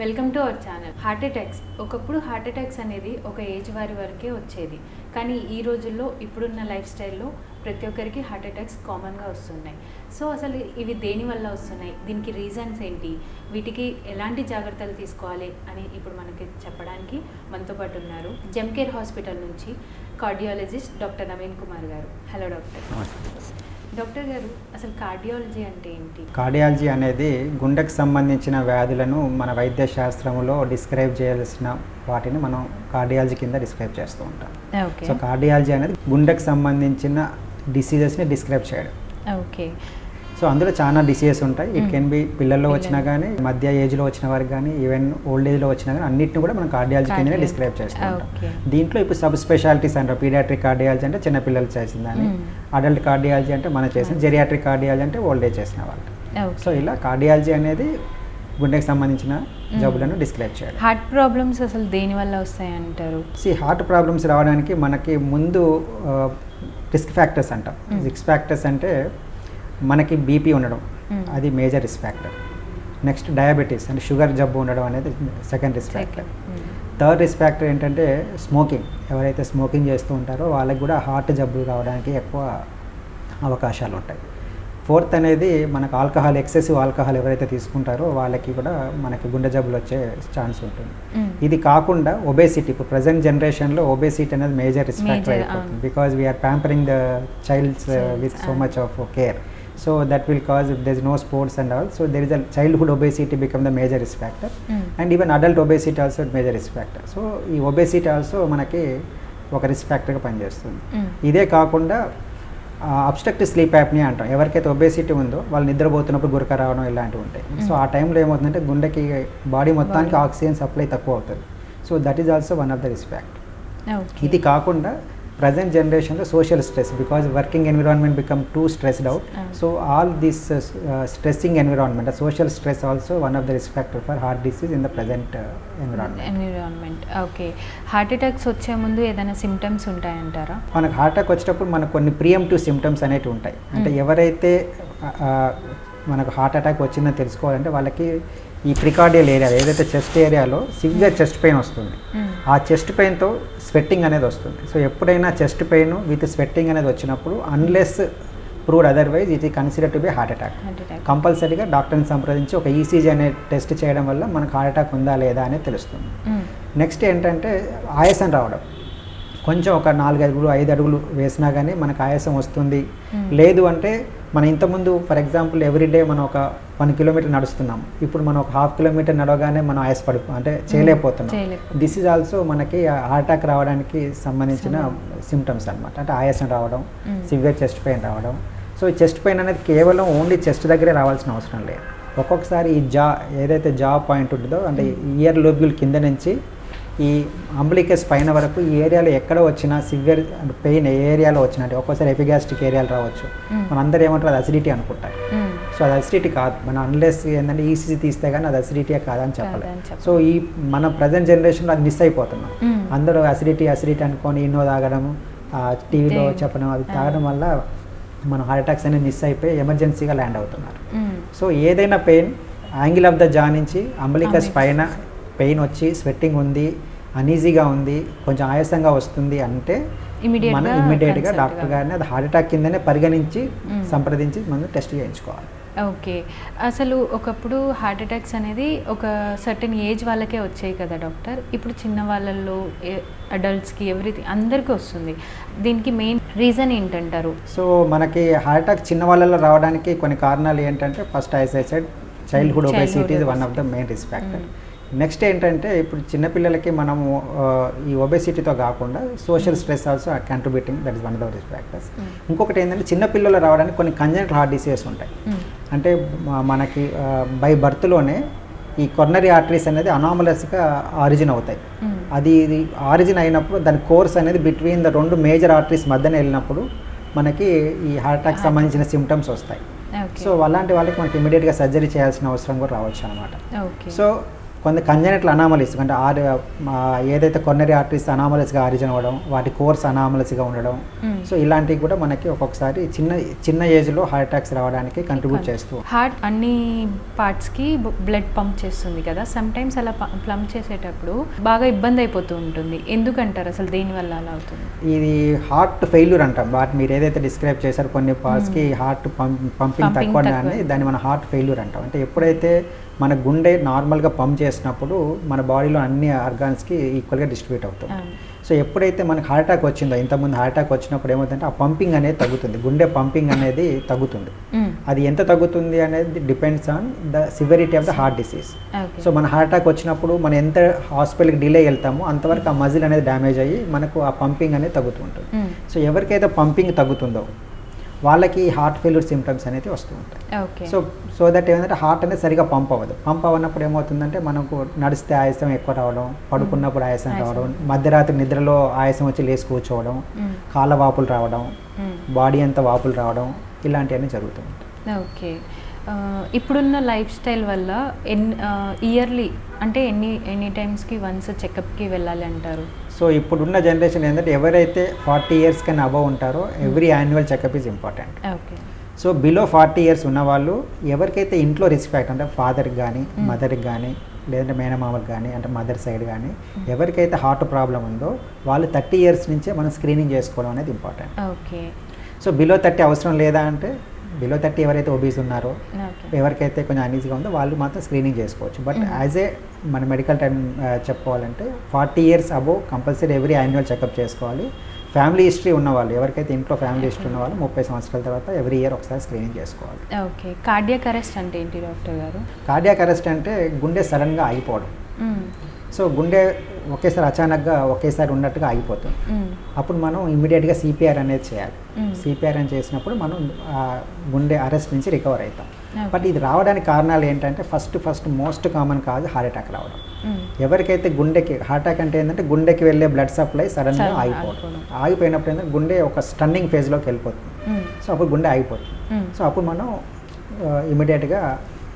Welcome to our channel heart attacks ఒకప్పుడు heart attacks అనేది ఒక ఏజ్ వారి వరకే వచ్చేది. కానీ ఈ రోజుల్లో ఇప్పుడున్న లైఫ్ స్టైల్లో ప్రతి ఒక్కరికి హార్ట్ అటాక్స్ కామన్గా వస్తున్నాయి. సో అసలు ఇవి దేని వల్ల వస్తున్నాయి? దీనికి రీజన్స్ ఏంటి? వీటికి ఎలాంటి జాగ్రత్తలు తీసుకోవాలి? అని ఇప్పుడు మనకి చెప్పడానికి మనతో పాటు ఉన్నారు జెమ్కేర్ హాస్పిటల్ నుంచి కార్డియాలజిస్ట్ డాక్టర్ నవీన్ కుమార్ గారు. హలో డాక్టర్ డాక్టర్ గారు అసలు కార్డియాలజీ అంటే ఏంటి? కార్డియాలజీ అనేది గుండెకు సంబంధించిన వ్యాధులను మన వైద్య శాస్త్రంలో డిస్క్రైబ్ చేయాల్సిన వాటిని మనం కార్డియాలజీ కింద డిస్క్రైబ్ చేస్తూ ఉంటాం. సో కార్డియాలజీ అనేది గుండెకు సంబంధించిన డిసీజెస్ని డిస్క్రైబ్ చేయడం. ఓకే. సో అందులో చాలా డిసీజెస్ ఉంటాయి ఇట్. కెన్ బి పిల్లల్లో వచ్చినా. కానీ మధ్య ఏజ్లో వచ్చిన వారికి కానీ ఈవెన్ ఓల్డ్ ఏజ్లో వచ్చినా కానీ అన్నిటిని కూడా మనం కార్డియాలజీ కిందనే Cardiology. డిస్క్రైబ్ చేస్తూ దీంట్లో ఇప్పుడు సబ్ స్పెషాలిటీస్ అంటారు పీడియాట్రిక్ కార్డియాలజీ అంటే చిన్న పిల్లలు చేసిందని Mm. అడల్ట్ కార్డియాలజీ అంటే మనం చేసిన. జెరియాట్రిక్ కార్డియాలజీ అంటే ఓల్డ్ ఏజ్ చేసిన వాళ్ళు సో ఇలా కార్డియాలజీ అనేది గుండెకి సంబంధించిన Mm. జబ్బులను డిస్క్రైబ్ చేయడం హార్ట్ ప్రాబ్లమ్స్ అసలు దేని వల్ల వస్తాయి అంటారు సి హార్ట్ ప్రాబ్లమ్స్ రావడానికి మనకి ముందు రిస్క్ ఫ్యాక్టర్స్ అంటాం. రిస్క్ ఫ్యాక్టర్స్ అంటే మనకి బీపీ ఉండడం. Mm. అది major risk factor next diabetes అంటే షుగర్ జబ్బు ఉండడం అనేది second risk factor third risk factor ఏంటంటే స్మోకింగ్ ఎవరైతే స్మోకింగ్ చేస్తూ ఉంటారో వాళ్ళకి కూడా హార్ట్ జబ్బులు రావడానికి ఎక్కువ అవకాశాలు ఉంటాయి. ఫోర్త్ అనేది మనకు ఆల్కహాల్ ఎక్సెసివ్ ఆల్కహాల్ ఎవరైతే తీసుకుంటారో వాళ్ళకి కూడా మనకి గుండె జబ్బులు వచ్చే ఛాన్స్ ఉంటుంది. ఇది కాకుండా ఒబేసిటీ ఇప్పుడు ప్రజెంట్ జనరేషన్లో ఒబేసిటీ అనేది మేజర్ రిస్క్ ఫ్యాక్టర్ అయిపోతుంది. Because we are pampering the childs with so. Much of care so that will cause if there is no sports and also there is a childhood obesity become the major risk factor and even adult obesity also major risk factor so ఈ obesity also మనకి ఒక risk ఫ్యాక్టర్గా పనిచేస్తుంది. ఇదే కాకుండా obstructive sleep యాప్ని అంటాం. ఎవరికైతే obesity ఉందో వాళ్ళు నిద్రపోతున్నప్పుడు గురక రావడం ఇలాంటివి ఉంటాయి. సో ఆ టైంలో ఏమవుతుందంటే గుండెకి బాడీ మొత్తానికి. ఆక్సిజన్ సప్లై తక్కువ అవుతుంది. So that is also one of the risk factor ఇది కాకుండా ప్రజెంట్ జనరేషన్లో social stress because working environment become too stressed out Ah. So all this stressing environment social stress also one of the risk factor for heart disease in the present environment environment okay heart attacks వచ్చే ముందు ఏదైనా symptoms ఉంటాయంటారా? మనకు heart attack వచ్చేటప్పుడు మనకు కొన్ని ప్రియంటివ్ symptoms అనేవి ఉంటాయి. అంటే Mm. ఎవరైతే మనకు హార్ట్ అటాక్ వచ్చిందని తెలుసుకోవాలంటే వాళ్ళకి ఈ ప్రికార్డియల్ ఏరియా ఏదైతే చెస్ట్ ఏరియాలో సివియర్ చెస్ట్ పెయిన్ వస్తుంది. ఆ చెస్ట్ పెయిన్తో స్వెట్టింగ్ అనేది వస్తుంది. సో ఎప్పుడైనా చెస్ట్ పెయిన్ విత్ స్వెట్టింగ్ అనేది వచ్చినప్పుడు అన్లెస్ ప్రూవ్డ్ అదర్వైజ్ ఇది consider to be heart attack కంపల్సరీగా డాక్టర్ని సంప్రదించి ఒక ఈసీజీ అనే టెస్ట్ చేయడం వల్ల మనకు హార్ట్ అటాక్ ఉందా లేదా అనేది తెలుస్తుంది. నెక్స్ట్ ఏంటంటే ఆయాసం రావడం. కొంచెం ఒక నాలుగు అడుగులు ఐదు అడుగులు వేసినా కానీ మనకు ఆయాసం వస్తుంది. లేదు అంటే మనం ఇంతకుముందు ఫర్ ఎగ్జాంపుల్ ఎవ్రీడే మనం ఒక వన్ కిలోమీటర్ నడుస్తున్నాం ఇప్పుడు మనం ఒక హాఫ్ కిలోమీటర్ నడవగానే మనం ఆయాసపడి అంటే చేయలేకపోతున్నాం. దిస్ ఈజ్ ఆల్సో మనకి హార్ట్ అటాక్ రావడానికి సంబంధించిన సంబంధం. సిమ్టమ్స్ అనమాట అంటే ఆయాసం రావడం. సివియర్ చెస్ట్ పెయిన్ రావడం సో చెస్ట్ పెయిన్ అనేది కేవలం ఓన్లీ చెస్ట్ దగ్గరే రావాల్సిన అవసరం లేదు ఒక్కొక్కసారి ఈ జా ఏదైతే జా పాయింట్ ఉంటుందో అంటే ఇయర్ లోబ్యూల్ కింద నుంచి ఈ అంబ్లికస్ పైన వరకు ఈ ఏరియాలో ఎక్కడ వచ్చినా సివియర్ పెయిన్ ఏ ఏరియాలో వచ్చినా అంటే ఒక్కోసారి ఎపిగాస్టిక్ ఏరియాలు రావచ్చు. మన అందరూ ఏమంటారు అది అసిడిటీ అనుకుంటారు. సో అది అసిడిటీ కాదు. మన అన్లెస్ ఏంటంటే ఈసీజీ తీస్తే కానీ అది అసిడిటీయే కాదని చెప్పాలి కాదని చెప్పాలి. సో ఈ మన ప్రజెంట్ జనరేషన్లో అది మిస్ అయిపోతున్నాం. అందరూ అసిడిటీ అసిడిటీ అనుకొని ఇన్నో తాగడం టీవీలో చెప్పడం ఆ. తాగడం వల్ల మన హార్ట్ అటాక్స్ అనేది మిస్ అయిపోయి ఎమర్జెన్సీగా ల్యాండ్ అవుతున్నారు. సో ఏదైనా పెయిన్ యాంగిల్ ఆఫ్ ద జా నుంచి అంబలికస్. పైన పెయిన్ వచ్చి స్వెట్టింగ్ ఉంది అనీజీగా ఉంది కొంచెం ఆయాసంగా వస్తుంది అంటే మనం ఇమ్మీడియట్గా డాక్టర్. గారిని అది హార్ట్ అటాక్ కిందనే పరిగణించి. సంప్రదించి మనం టెస్ట్ చేయించుకోవాలి ఓకే అసలు ఒకప్పుడు హార్ట్ అటాక్స్ అనేది ఒక సర్టెన్ ఏజ్ వాళ్ళకే వచ్చాయి కదా డాక్టర్ ఇప్పుడు చిన్న వాళ్ళల్లో అడల్ట్స్కి ఎవ్రీథింగ్ అందరికీ వస్తుంది దీనికి మెయిన్ రీజన్ ఏంటంటారు సో మనకి హార్ట్ అటాక్ చిన్న వాళ్ళలో రావడానికి కొన్ని కారణాలు ఏంటంటే first aside childhood obesity is one of the. Main risk factor. Next ఏంటంటే ఇప్పుడు చిన్నపిల్లలకి మనము ఈ ఒబేసిటీతో కాకుండా social stress also contributing that is one of the risk factors. ఇంకొకటి ఏంటంటే చిన్నపిల్లలు రావడానికి కొన్ని కంజెంటల్ హార్ట్ డిసీజెస్ ఉంటాయి. అంటే మ- మనకి బై బర్త్లోనే ఈ కొర్నరీ ఆర్టరీస్ అనేది అనామలస్గా ఆరిజిన్ అవుతాయి. అది ఇది ఆరిజిన్ అయినప్పుడు దాని కోర్స్ అనేది బిట్వీన్ ద రెండు మేజర్ ఆర్టరీస్ మధ్యన వెళ్ళినప్పుడు మనకి ఈ హార్ట్ అటాక్ సంబంధించిన సిమ్టమ్స్ వస్తాయి. సో అలాంటి వాళ్ళకి మనకి ఇమీడియట్గా సర్జరీ చేయాల్సిన అవసరం కూడా రావచ్చు అనమాట సో కొంత కంజనెటల్ అనామలీస్ అంటే ఆర్ ఏదైతే కొన్నరీ ఆర్టరీస్ అనామలీస్గా ఆరిజిన్ అవ్వడం వాటి కోర్స్ అనామలీస్గా ఉండడం. సో ఇలాంటివి కూడా మనకి ఒక్కొక్కసారి చిన్న చిన్న ఏజ్లో హార్ట్ అటాక్స్ రావడానికి కంట్రిబ్యూట్ చేస్తూ. హార్ట్ అన్ని పార్ట్స్కి బ్లడ్ పంప్ చేస్తుంది కదా. సమ్ టైమ్స్ అలా ప్లంప్ చేసేటప్పుడు బాగా ఇబ్బంది అయిపోతూ ఉంటుంది. ఎందుకంటారు? అసలు దేనివల్ల అలా అవుతుంది? ఇది హార్ట్ ఫెయిల్యూర్ అంటాం. వాటి మీరు ఏదైతే డిస్క్రైబ్ చేశారో కొన్ని పార్ట్స్కి హార్ట్ పంపింగ్ తక్కువ. దాన్ని మన హార్ట్ ఫెయిల్యూర్ అంటాం. అంటే ఎప్పుడైతే మన గుండె నార్మల్గా పంప్ చేసినప్పుడు మన బాడీలో అన్ని ఆర్గాన్స్కి ఈక్వల్గా డిస్ట్రిబ్యూట్ అవుతాం. సో ఎప్పుడైతే మనకి హార్ట్ అటాక్ వచ్చిందో ఇంతకుముందు హార్ట్ అటాక్ వచ్చినప్పుడు ఏమవుతుందంటే ఆ పంపింగ్ అనేది తగ్గుతుంది. గుండె పంపింగ్ అనేది తగ్గుతుంది. అది ఎంత తగ్గుతుంది అనేది depends on the severity of the heart disease. So మన హార్ట్ అటాక్ వచ్చినప్పుడు మనం ఎంత హాస్పిటల్కి డిలే వెళ్తామో అంతవరకు ఆ మజిల్ అనేది డ్యామేజ్ అయ్యి మనకు ఆ పంపింగ్ అనేది తగ్గుతూ ఉంటుంది మ్మ్. సో ఎవరికైతే పంపింగ్ తగ్గుతుందో వాళ్ళకి హార్ట్ ఫెయిల్యూర్ సిమ్టమ్స్ అనేది వస్తూ ఉంటాయి. సో సో దట్ ఏంటంటే హార్ట్ అనేది సరిగా పంప్ అవ్వదు. పంప్ అవ్వనప్పుడు ఏమవుతుందంటే మనకు నడిస్తే ఆయాసం ఎక్కువ రావడం పడుకున్నప్పుడు ఆయాసం. రావడం మధ్యరాత్రి నిద్రలో ఆయాసం వచ్చి లేచి కూర్చోవడం. కాళ్ళ వాపులు రావడం. బాడీ అంతా వాపులు రావడం ఇలాంటివన్నీ జరుగుతూ ఉంటాయి ఓకే ఇప్పుడున్న లైఫ్ స్టైల్ వల్ల ఎన్ ఇయర్లీ అంటే ఎన్ని ఎన్ని టైమ్స్కి వన్స్ చెకప్కి వెళ్ళాలి అంటారు? సో ఇప్పుడున్న జనరేషన్ ఏంటంటే ఎవరైతే ఫార్టీ ఇయర్స్ కన్నా అబవ్ ఉంటారో every annual checkup is important okay. So below forty years ఉన్న వాళ్ళు ఎవరికైతే ఇంట్లో రిస్క్ ఫ్యాక్టర్ అంటే ఫాదర్కి కానీ. మదర్కి కానీ లేదంటే మేనమామకి కానీ అంటే మదర్ సైడ్ కానీ ఎవరికైతే హార్ట్ ప్రాబ్లం ఉందో వాళ్ళు థర్టీ ఇయర్స్ నుంచే మనం స్క్రీనింగ్ చేసుకోవడం అనేది important okay. So below thirty అవసరం లేదా అంటే బిలో థర్టీ ఎవరైతే ఒబీస్ ఉన్నారో ఎవరికైతే కొంచెం అనీజీగా ఉందో వాళ్ళు మాత్రం స్క్రీనింగ్ చేసుకోవచ్చు. బట్. యాజ్ ఏ మన మెడికల్ టైం చెప్పుకోవాలంటే forty years above compulsory every annual checkup చేసుకోవాలి. ఫ్యామిలీ హిస్టరీ ఉన్న వాళ్ళు ఎవరికైతే ఇంట్లో ఫ్యామిలీ హిస్టరీ ఉన్న వాళ్ళు ముప్పై సంవత్సరాల తర్వాత ఎవ్రీ ఇయర్ ఒకసారి స్క్రీనింగ్ చేసుకోవాలి ఓకే కార్డియక్ అరెస్ట్ అంటే ఏంటి డాక్టర్ గారు కార్డియాక్ అరెస్ట్ అంటే గుండె సడన్గా ఆగిపోవడం. సో గుండె ఒకేసారి అచానక్గా ఒకేసారి ఉన్నట్టుగా ఆగిపోతుంది. అప్పుడు మనం ఇమీడియట్గా సిపిఆర్ అనేది చేయాలి. సిపిఆర్ అని చేసినప్పుడు మనం గుండె అరెస్ట్ నుంచి రికవర్ అవుతాం. బట్ ఇది రావడానికి కారణాలు ఏంటంటే first first most common cause heart attack రావడం. ఎవరికైతే గుండెకి హార్ట్ అటాక్ అంటే ఏంటంటే గుండెకి వెళ్ళే బ్లడ్ సప్లై సడన్గా ఆగిపోవడం. ఆగిపోయినప్పుడు ఏంటంటే గుండె ఒక స్టన్నింగ్ ఫేజ్లోకి వెళ్ళిపోతుంది. సో అప్పుడు గుండె ఆగిపోతుంది. సో అప్పుడు మనం ఇమీడియట్గా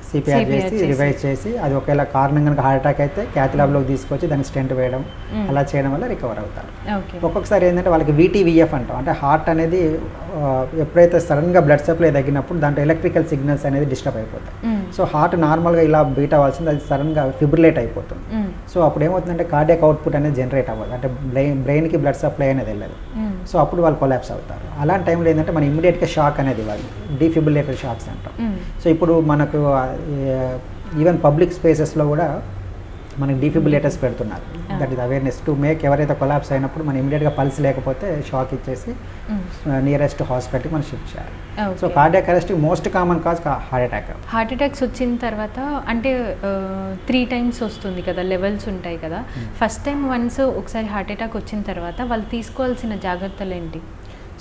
సిపిఆర్ చేసి. రివైజ్ చేసి అది ఒకవేళ కారణం కనుక హార్ట్ అటాక్ అయితే క్యాథలాబ్లోకి తీసుకొచ్చి దానికి స్టెంట్ వేయడం. అలా చేయడం వల్ల రికవర్ అవుతారు ఒక్కొక్కసారి ఏంటంటే వాళ్ళకి వీటీవీఎఫ్ అంటాం అంటే హార్ట్ అనేది ఎప్పుడైతే సడన్గా బ్లడ్ సప్లై తగ్గినప్పుడు దాంట్లో ఎలక్ట్రికల్ సిగ్నల్స్ అనేది డిస్టర్బ్ అయిపోతాయి. సో హార్ట్ నార్మల్గా ఇలా బీట్ అవ్వాల్సింది అది సడన్గా ఫిబ్రిలేట్ అయిపోతుంది. సో అప్పుడు ఏమవుతుందంటే కార్డియాక్ అవుట్పుట్ అనేది జనరేట్ అవ్వదు అంటే బ్రెయిన్ బ్రెయిన్కి బ్లడ్ సప్లై అనేది వెళ్ళదు. సో అప్పుడు వాళ్ళు కొలాప్స్ అవుతారు అలాంటి టైంలో ఏంటంటే మనం ఇమీడియట్గా షాక్ అనేది ఇవ్వాలి డీఫిబులేటర్ షాక్స్ అంటాం. సో ఇప్పుడు మనకు ఈవెన్ పబ్లిక్ స్పేసెస్లో కూడా మనకి డీఫిబులేటర్స్ పెడుతున్నారు. That is awareness to make ఎవరైతే కొలాప్స్ అయినప్పుడు మనం ఇమీడియట్గా పల్స్ లేకపోతే షాక్ ఇచ్చేసి. నియరెస్ట్ హాస్పిటల్కి మనం షిఫ్ట్ చేయాలి so. Cardiac arrest most common cause heart attack heart attacks వచ్చిన తర్వాత అంటే త్రీ టైమ్స్ వస్తుంది కదా లెవెల్స్ ఉంటాయి కదా. ఫస్ట్ టైం వన్స్ ఒకసారి హార్ట్ అటాక్ వచ్చిన తర్వాత వాళ్ళు తీసుకోవాల్సిన జాగ్రత్తలు ఏంటి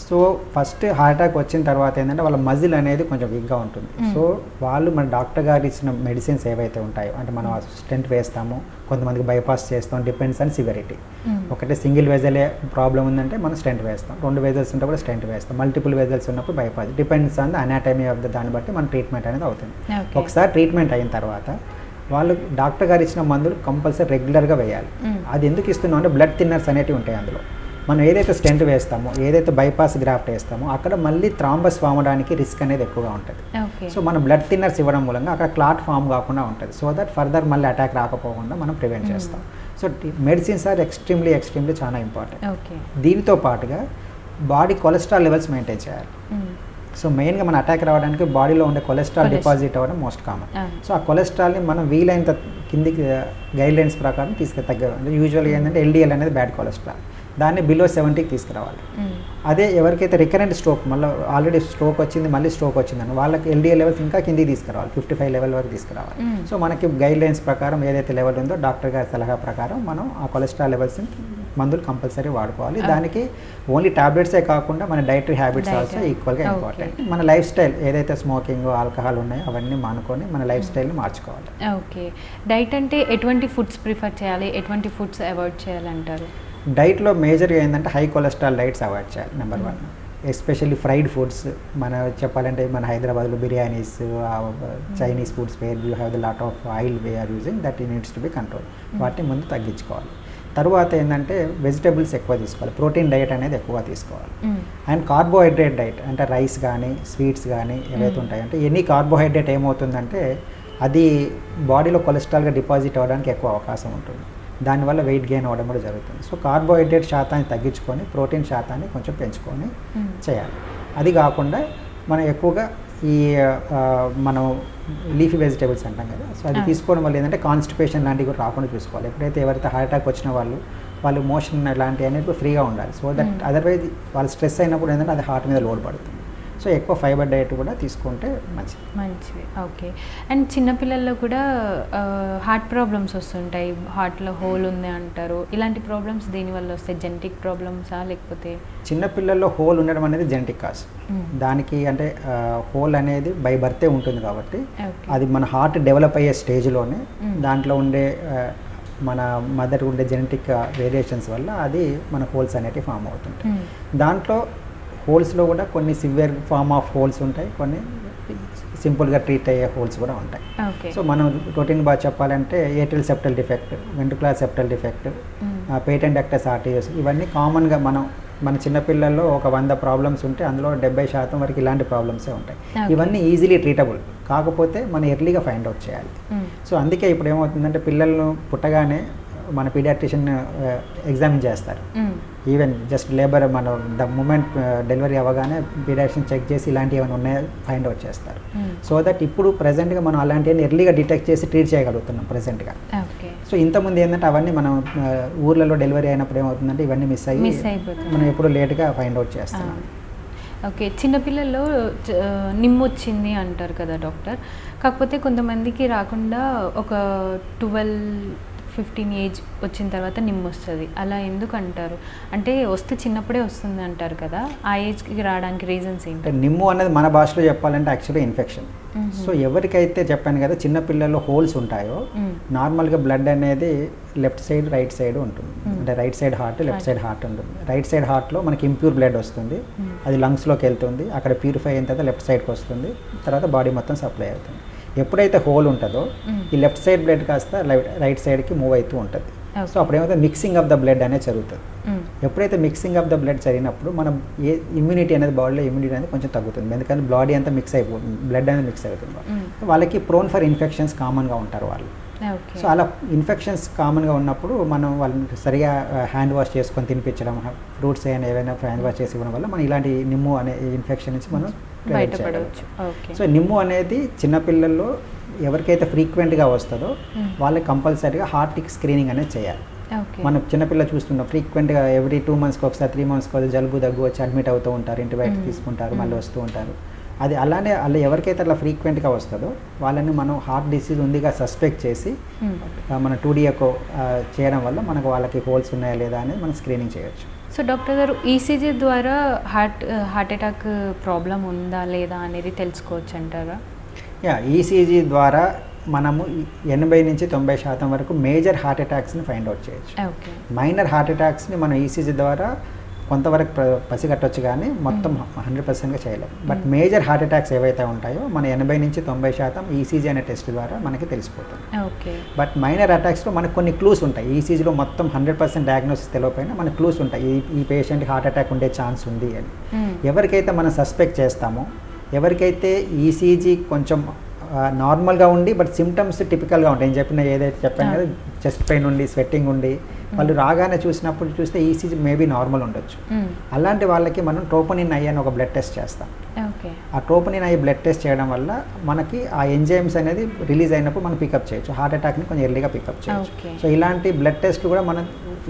సో ఫస్ట్ హార్ట్ అటాక్ వచ్చిన తర్వాత ఏంటంటే వాళ్ళ మజిల్ అనేది కొంచెం వీక్గా ఉంటుంది. సో వాళ్ళు మన డాక్టర్ గారు ఇచ్చిన మెడిసిన్స్ ఏవైతే ఉంటాయో అంటే మనం స్టెంట్ వేస్తాము కొంతమందికి బైపాస్ చేస్తాం డిపెండ్స్ ఆన్ సివిరిటీ. ఒకటే సింగిల్ వెజలే ప్రాబ్లం ఉందంటే మనం స్టెంట్ వేస్తాం రెండు వెజల్స్ ఉంటే కూడా స్టెంట్ వేస్తాం మల్టిపుల్ వెజల్స్ ఉన్నప్పుడు bypass depends on the anatomy of the దాన్ని బట్టి మన ట్రీట్మెంట్ అనేది అవుతుంది. ఒకసారి ట్రీట్మెంట్ అయిన తర్వాత వాళ్ళు డాక్టర్ గారు ఇచ్చిన మందులు కంపల్సరీ రెగ్యులర్గా వేయాలి. అది ఎందుకు ఇస్తున్నాం అంటే బ్లడ్ థిన్నర్స్ అనేటివి ఉంటాయి అందులో మనం ఏదైతే స్టెంట్ వేస్తామో ఏదైతే బైపాస్ గ్రాఫ్ట్ వేస్తామో అక్కడ మళ్ళీ థ్రాంబస్ ఫామ్ అవడానికి రిస్క్ అనేది ఎక్కువగా ఉంటుంది. సో మనం బ్లడ్ థిన్నర్స్ ఇవ్వడం మూలంగా అక్కడ క్లాట్ ఫామ్ కాకుండా ఉంటుంది. సో దట్ ఫర్దర్ మళ్ళీ అటాక్ రాకపోకుండా మనం ప్రివెంట్. చేస్తాం. So medicines are extremely extremely చాలా ఇంపార్టెంట్ దీనితో పాటుగా బాడీ కొలెస్ట్రాల్ లెవెల్స్ మెయింటైన్ చేయాలి. సో మెయిన్గా మన అటాక్ రావడానికి బాడీలో ఉండే కొలెస్ట్రాల్. డిపాజిట్ అవ్వడం మోస్ట్ కామన్. సో ఆ కొలెస్ట్రాల్ని మనం వీలైనంత కిందికి గైడ్ లైన్స్ ప్రకారం తీసుకు తగ్గ అంటే యూజువల్గా ఏంటంటే ఎల్డిఎల్ అనేది బ్యాడ్ కొలెస్ట్రాల్ దాన్ని బిలో సెవెంటీకి తీసుకురావాలి. అదే ఎవరికైతే రికరెంట్ స్ట్రోక్ మళ్ళీ ఆల్రెడీ స్ట్రోక్ వచ్చింది మళ్ళీ స్ట్రోక్ వచ్చిందని వాళ్ళకి ఎల్డిఎల్ లెవెల్స్ ఇంకా కిందికి తీసుకురావాలి ఫిఫ్టీ ఫైవ్ లెవెల్ వరకు తీసుకురావాలి. సో మనకి గైడ్ లైన్స్ ప్రకారం ఏదైతే లెవెల్ ఉందో డాక్టర్ గారి సలహా ప్రకారం మనం ఆ కొలెస్ట్రాల్ లెవెల్స్ని మందులు కంపల్సరీ వాడుకోవాలి. దానికి ఓన్లీ టాబ్లెట్సే కాకుండా మన డైటరీ హ్యాబిట్స్. ఆల్సో ఈక్వల్గా. ఇంపార్టెంట్ మన లైఫ్ స్టైల్ ఏదైతే స్మోకింగ్ ఆల్కహాల్ ఉన్నాయో అవన్నీ మానుకొని మన లైఫ్ స్టైల్ని మార్చుకోవాలి ఓకే డైట్ అంటే ఎటువంటి ఫుడ్స్ ప్రిఫర్ చేయాలి ఎటువంటి ఫుడ్స్ అవాయిడ్ చేయాలంటారు డైట్లో మేజర్గా ఏంటంటే హై కొలెస్ట్రాల్ డైట్స్ అవాయిడ్ చేయాలి number one. Especially fried foods మన చెప్పాలంటే మన హైదరాబాద్లో biryanis Chinese foods where you have the lot of oil we are using that needs to be control వాటిని ముందు తగ్గించుకోవాలి. తర్వాత ఏంటంటే వెజిటబుల్స్ ఎక్కువ తీసుకోవాలి ప్రోటీన్ డైట్ అనేది ఎక్కువ తీసుకోవాలి. మ్మ్. అండ్ కార్బోహైడ్రేట్ డైట్ అంటే రైస్ కానీ స్వీట్స్ కానీ ఏవైతే Mm. ఉంటాయంటే ఎన్ని కార్బోహైడ్రేట్ ఏమవుతుందంటే అది బాడీలో కొలెస్ట్రాల్గా డిపాజిట్ అవ్వడానికి ఎక్కువ అవకాశం ఉంటుంది. దానివల్ల వెయిట్ గెయిన్ అవ్వడం కూడా జరుగుతుంది సో కార్బోహైడ్రేట్ శాతాన్ని తగ్గించుకొని ప్రోటీన్ శాతాన్ని కొంచెం పెంచుకొని మ్మ్. చేయాలి అది కాకుండా మనం ఎక్కువగా ఈ మనం లీఫీ వెజిటేబుల్స్ అంటాం కదా సో అది. తీసుకోవడం వల్ల ఏంటంటే కాన్స్టిపేషన్ లాంటివి కూడా రాకుండా చూసుకోవాలి ఎప్పుడైతే ఎవరైతే హార్ట్ అటాక్ వచ్చిన వాళ్ళు వాళ్ళు మోషన్ లాంటివి అనేది ఫ్రీగా ఉండాలి సో దట్. అదర్వైజ్ వాళ్ళు స్ట్రెస్ అయినప్పుడు ఏంటంటే అది హార్ట్ మీద లోడ్ పడుతుంది సో ఎక్కువ ఫైబర్ డైట్ కూడా తీసుకుంటే మంచిది. మంచిది. ఓకే. అండ్ చిన్నపిల్లల్లో కూడా హార్ట్ ప్రాబ్లమ్స్ వస్తుంటాయి. హార్ట్లో హోల్ ఉంది అంటారు. ఇలాంటి ప్రాబ్లమ్స్ దీనివల్ల వస్తాయి? జెనెటిక్ ప్రాబ్లమ్సా? లేకపోతే చిన్నపిల్లల్లో హోల్ ఉండడం అనేది జెనెటిక్ కాజ్. దానికి అంటే హోల్ అనేది బై బర్తే ఉంటుంది కాబట్టి అది మన హార్ట్ డెవలప్ అయ్యే స్టేజ్లోనే. దాంట్లో ఉండే మన మదర్ ఉండే జెనెటిక్ వేరియేషన్స్ వల్ల అది మన హోల్స్ అనేటివి ఫామ్ అవుతుంటాయి. దాంట్లో హోల్స్లో కూడా కొన్ని సివియర్ ఫార్మ్ ఆఫ్ హోల్స్ ఉంటాయి కొన్ని సింపుల్గా ట్రీట్ అయ్యే హోల్స్ కూడా ఉంటాయి సో మనం రొటీన్ బాగా చెప్పాలంటే atrial septal defect ventricular septal defect. Patent ductus arteriosus ఇవన్నీ కామన్గా మనం మన చిన్నపిల్లల్లో ఒక వంద ప్రాబ్లమ్స్ ఉంటే అందులో డెబ్బై శాతం వరకు ఇలాంటి ప్రాబ్లమ్సే ఉంటాయి. ఇవన్నీ ఈజీలీ ట్రీటబుల్ కాకపోతే మనం ఎర్లీగా ఫైండ్ అవుట్ చేయాలి. సో అందుకే ఇప్పుడు ఏమవుతుందంటే పిల్లలను పుట్టగానే మన పీడియాట్రిషియన్ ఎగ్జామిన్ చేస్తారు. ఈవెన్ జస్ట్ లేబర్ మనం ద మూమెంట్ డెలివరీ అవ్వగానే పీడియాట్రిషియన్ చెక్ చేసి ఇలాంటివి ఏమైనా ఉన్నాయో ఫైండ్ అవుట్ చేస్తారు. సో దట్ ఇప్పుడు ప్రజెంట్గా మనం అలాంటివన్నీ ఎర్లీగా డిటెక్ట్ చేసి ట్రీట్ చేయగలుగుతున్నాం ప్రజెంట్గా సో ఇంతకుముందు ఏంటంటే అవన్నీ మనం ఆ, ఊర్లలో డెలివరీ అయినప్పుడు ఏమవుతుందంటే ఇవన్నీ మిస్ అయ్యి మనం ఎప్పుడు లేట్గా ఫైండ్ అవుట్ చేస్తున్నాం. ఓకే చిన్నపిల్లల్లో చ- నిమ్ము వచ్చింది అంటారు కదా డాక్టర్. కాకపోతే కొంతమందికి రాకుండా ఒక ట్వెల్వ్ ఫిఫ్టీన్ ఏజ్ వచ్చిన తర్వాత నిమ్ము వస్తుంది అలా ఎందుకు అంటారు అంటే వస్తే చిన్నప్పుడే వస్తుంది అంటారు కదా ఆ ఏజ్కి రావడానికి రీజన్స్ ఏంటి నిమ్ము అనేది మన భాషలో చెప్పాలంటే యాక్చువల్లీ ఇన్ఫెక్షన్. సో ఎవరికైతే చెప్పాను కదా చిన్న పిల్లల్లో హోల్స్ ఉంటాయో. నార్మల్గా బ్లడ్ అనేది లెఫ్ట్ సైడ్ రైట్ సైడ్ ఉంటుంది. అంటే right side heart left. Side heart ఉంటుంది రైట్ సైడ్ హార్ట్లో మనకి ఇంప్యూర్ బ్లడ్ వస్తుంది. అది లంగ్స్లోకి వెళ్తుంది అక్కడ ప్యూరిఫై అయిన తర్వాత లెఫ్ట్ సైడ్కి వస్తుంది తర్వాత బాడీ మొత్తం సప్లై అవుతుంది ఎప్పుడైతే హోల్ ఉంటుందో. ఈ లెఫ్ట్ సైడ్ బ్లడ్ కాస్త రైట్ సైడ్కి మూవ్ అవుతూ ఉంటుంది. సో అప్పుడు ఏమైతే మిక్సింగ్ ఆఫ్ ద బ్లడ్ అనేది జరుగుతుంది. ఎప్పుడైతే మిక్సింగ్ ఆఫ్ ద బ్లడ్ జరిగినప్పుడు మనం ఏ ఇమ్యూనిటీ అనేది బాడీలో ఇమ్యూనిటీ అనేది కొంచెం తగ్గుతుంది ఎందుకంటే బాడీ అంతా మిక్స్ అయిపోతుంది బ్లడ్ అనేది మిక్స్ అవుతుంది. వాళ్ళకి ప్రోన్ ఫర్ ఇన్ఫెక్షన్స్ కామన్గా ఉంటారు వాళ్ళు సో అలా ఇన్ఫెక్షన్స్ కామన్గా ఉన్నప్పుడు మనం వాళ్ళని సరిగా హ్యాండ్ వాష్ చేసుకొని తినిపించడం ఫ్రూట్స్ అయినా ఏవైనా హ్యాండ్ వాష్ చేసి ఇవ్వడం వల్ల మనం ఇలాంటి నిమ్ము అనే ఇన్ఫెక్షన్ నుంచి మనం బయటపడవచ్చు సో నిమ్ము అనేది చిన్నపిల్లల్లో ఎవరికైతే ఫ్రీక్వెంట్గా వస్తుందో. వాళ్ళకి కంపల్సరీగా హార్టిక్ స్క్రీనింగ్ అనేది చేయాలి. మనం చిన్నపిల్ల చూస్తున్నాం ఫ్రీక్వెంట్గా ఎవ్రీ టూ మంత్స్కి ఒకసారి త్రీ మంత్స్కి ఒకసారి జలుబు దగ్గు వచ్చి అడ్మిట్ అవుతూ ఉంటారు ఇంటిబయోటిక్. తీసుకుంటారు మళ్ళీ. వస్తూ ఉంటారు. అది అలానే అలా ఎవరికైతే అట్లా ఫ్రీక్వెంట్గా వస్తుందో వాళ్ళని మనం హార్ట్ డిసీజ్ ఉందిగా సస్పెక్ట్ చేసి మన టూడియకో చేయడం వల్ల మనకు వాళ్ళకి హోల్స్ ఉన్నాయా లేదా అనేది మనం స్క్రీనింగ్ చేయొచ్చు. సో డాక్టర్ గారు ఈసీజీ ద్వారా హార్ట్ హార్ట్ అటాక్ ప్రాబ్లం ఉందా లేదా అనేది తెలుసుకోవచ్చు అంటారా? యా ఈసీజీ ద్వారా మనము ఎనభై నుంచి తొంభై శాతం వరకు మేజర్ హార్ట్ అటాక్స్ని ఫైండ్ అవుట్ చేయొచ్చు. ఓకే. మైనర్ హార్ట్ అటాక్స్ని మనం ఈసీజీ ద్వారా కొంతవరకు పసిగట్టొచ్చు కానీ మొత్తం హండ్రెడ్ పర్సెంట్గా చేయలేము బట్. మేజర్ హార్ట్ అటాక్స్ ఏవైతే ఉంటాయో మన ఎనభై నుంచి తొంభై శాతం ఈసీజీ అనే టెస్ట్ ద్వారా మనకి తెలిసిపోతుంది. ఓకే. బట్ మైనర్ అటాక్స్లో మనకు కొన్ని క్లూస్ ఉంటాయి. ఈసీజీలో మొత్తం హండ్రెడ్ పర్సెంట్ డయాగ్నోసిస్ తెలియకపోయినా మనకు క్లూస్ ఉంటాయి. ఈ ఈ పేషెంట్కి హార్ట్ అటాక్ ఉండే ఛాన్స్ ఉంది అని. ఎవరికైతే మనం సస్పెక్ట్ చేస్తామో ఎవరికైతే ఈసీజీ కొంచెం నార్మల్గా ఉండి బట్ సిమ్టమ్స్ టిపికల్గా ఉంటాయి. నేను చెప్పిన ఏదైతే చెప్పాను కదా చెస్ట్ పెయిన్ ఉండి స్వెట్టింగ్ ఉండి వాళ్ళు రాగానే చూసినప్పుడు చూస్తే ఈసీజీ మేబీ నార్మల్ ఉండొచ్చు. మ్మ్. అలాంటి వాళ్ళకి మనం ట్రోపనిన్ ఐ అని ఒక బ్లడ్ టెస్ట్ చేస్తాం. ఆ ట్రోపనిన్ ఐ బ్లడ్ టెస్ట్ చేయడం వల్ల మనకి ఆ ఎంజైమ్స్ అనేది రిలీజ్ అయినప్పుడు మనం పికప్ చేయొచ్చు. హార్ట్ అటాక్ని కొంచెం ఎర్లీగా పికప్ చేయొచ్చు. సో ఇలాంటి బ్లడ్ టెస్ట్లు కూడా మనం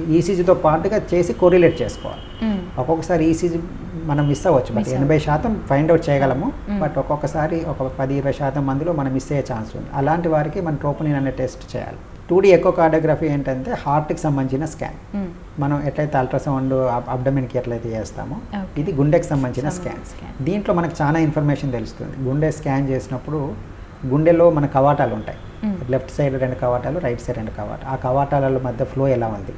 ఈసీజీతో పాటుగా చేసి కోరిలేట్ చేసుకోవాలి. మ్మ్. ఒక్కొక్కసారి ఈసీజీ మనం మిస్ అవ్వచ్చు. బట్ ఎనభై శాతం ఫైండ్ అవుట్ చేయగలము. Mm. బట్ ఒక్కొక్కసారి ఒక పది ఇరవై శాతం మందిలో మనం మిస్ అయ్యే ఛాన్స్ ఉంది. అలాంటి వారికి మనం ట్రోపోనిన్ అనే టెస్ట్ చేయాలి. టూ డీ ఎకోకార్డియోగ్రఫీ ఏంటంటే హార్ట్కి సంబంధించిన స్కాన్ మ్మ్. మనం ఎట్లయితే అల్ట్రాసౌండ్ అబ్డమిన్కి ఎట్లయితే చేస్తామో. ఇది గుండెకి సంబంధించిన స్కాన్. దీంట్లో మనకు చాలా ఇన్ఫర్మేషన్ తెలుస్తుంది. గుండె స్కాన్ చేసినప్పుడు గుండెలో మన కవాటాలు ఉంటాయి. Mm. లెఫ్ట్ సైడ్ రెండు కవాటాలు రైట్ సైడ్ రెండు కవాటాలు. ఆ కవాటాల మధ్య ఫ్లో ఎలా ఉంది?